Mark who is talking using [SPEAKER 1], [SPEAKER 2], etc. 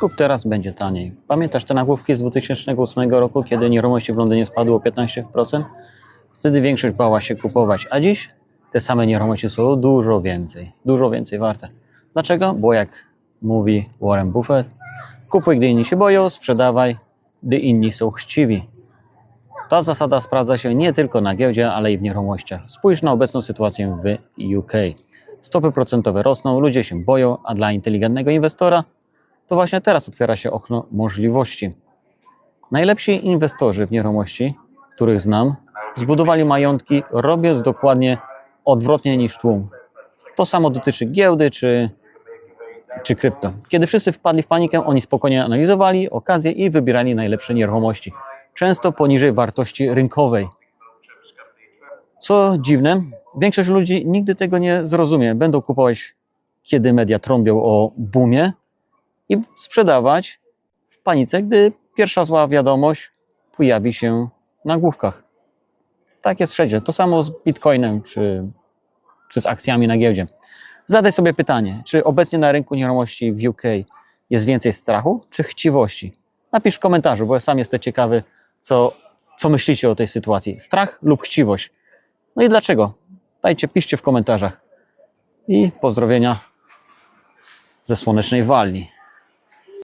[SPEAKER 1] Kup teraz, będzie taniej. Pamiętasz te nagłówki z 2008 roku, kiedy nieruchomości w Londynie spadły o 15%? Wtedy większość bała się kupować, a dziś te same nieruchomości są dużo więcej, dużo więcej warte. Dlaczego? Bo jak mówi Warren Buffett, kupuj, gdy inni się boją, sprzedawaj, gdy inni są chciwi. Ta zasada sprawdza się nie tylko na giełdzie, ale i w nieruchomościach. Spójrz na obecną sytuację w UK. Stopy procentowe rosną, ludzie się boją, a dla inteligentnego inwestora to właśnie teraz otwiera się okno możliwości. Najlepsi inwestorzy w nieruchomości, których znam, zbudowali majątki, robiąc dokładnie odwrotnie niż tłum. To samo dotyczy giełdy czy, czy krypto. Kiedy wszyscy wpadli w panikę, oni spokojnie analizowali okazje i wybierali najlepsze nieruchomości, często poniżej wartości rynkowej. Co dziwne, większość ludzi nigdy tego nie zrozumie. Będą kupować, kiedy media trąbią o boomie i sprzedawać w panice, gdy pierwsza zła wiadomość pojawi się na główkach. Tak jest wszędzie. To samo z Bitcoinem czy, czy z akcjami na giełdzie. Zadaj sobie pytanie, czy obecnie na rynku nieruchomości w UK jest więcej strachu czy chciwości? Napisz w komentarzu, bo ja sam jestem ciekawy, co, co myślicie o tej sytuacji. Strach lub chciwość? No i dlaczego? Dajcie, piszcie w komentarzach. I pozdrowienia ze słonecznej Walni.